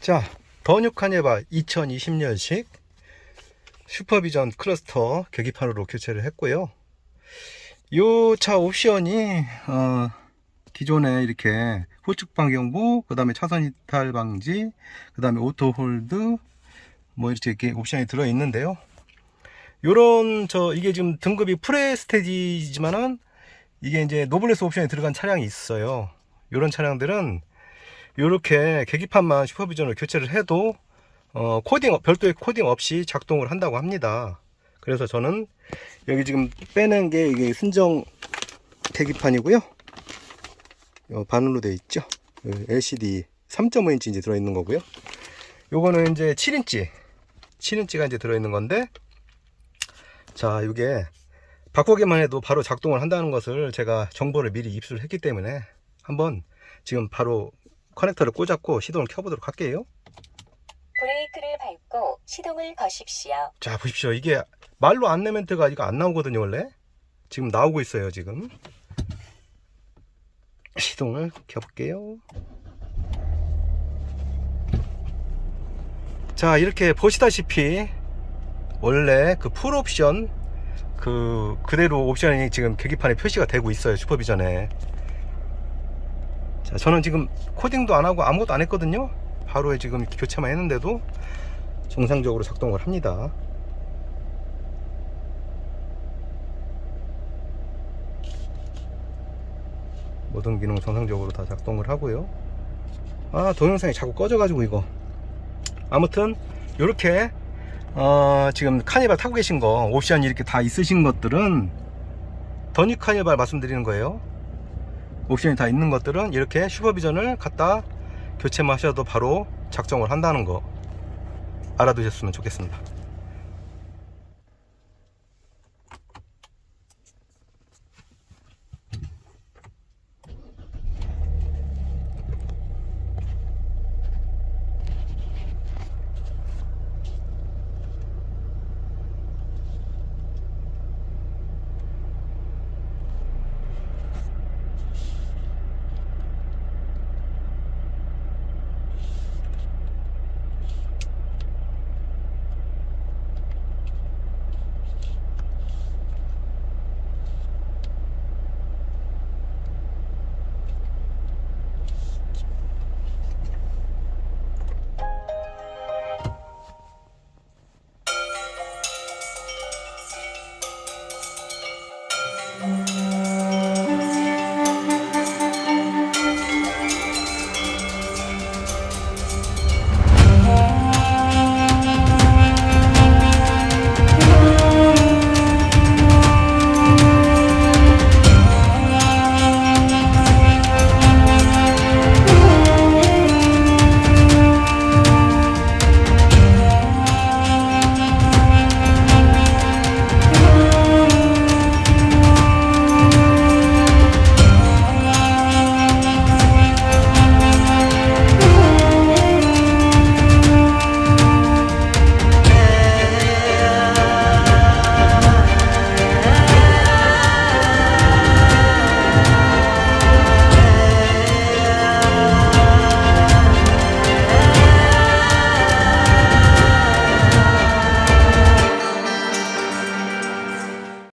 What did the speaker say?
자, 더뉴 카니발 2020년식 슈퍼비전 클러스터 계기판으로 교체를 했고요. 요차 옵션이 어, 기존에 이렇게 후측 방경부, 그 다음에 차선 이탈 방지, 그 다음에 오토 홀드, 뭐 이렇게, 이렇게 옵션이 들어 있는데요. 요런 저 이게 지금 등급이 프레스테지지만은 이게 이제 노블레스 옵션이 들어간 차량이 있어요. 요런 차량들은 요렇게 계기판만 슈퍼비전을 교체를 해도 어, 코딩 별도의 코딩 없이 작동을 한다고 합니다. 그래서 저는 여기 지금 빼낸 게 이게 순정 계기판이고요. 요 바늘로 되어 있죠. 그 LCD 3.5인치 이제 들어 있는 거고요. 요거는 이제 7인치 7인치가 이제 들어 있는 건데 자, 이게 바꾸기만 해도 바로 작동을 한다는 것을 제가 정보를 미리 입수를 했기 때문에 한번 지금 바로 커넥터를 꽂았고 시동을 켜보도록 할게요. 브레이크를 밟고 시동을 거십시오. 자, 보십시오. 이게 말로 안내 멘트가 이거 안 나오거든요, 원래. 지금 나오고 있어요, 지금. 시동을 켜볼게요. 자, 이렇게 보시다시피 원래 그 풀옵션 그 그대로 옵션이 지금 계기판에 표시가 되고 있어요, 슈퍼비전에. 자, 저는 지금 코딩도 안 하고 아무것도 안 했거든요. 바로 지금 교체만 했는데도 정상적으로 작동을 합니다. 모든 기능 정상적으로 다 작동을 하고요. 아 동영상이 자꾸 꺼져가지고 이거. 아무튼 이렇게 어, 지금 카니발 타고 계신 거 옵션 이렇게 다 있으신 것들은 더니 카니발 말씀드리는 거예요. 옵션이 다 있는 것들은 이렇게 슈퍼비전을 갖다 교체만 하셔도 바로 작동을 한다는 거 알아두셨으면 좋겠습니다.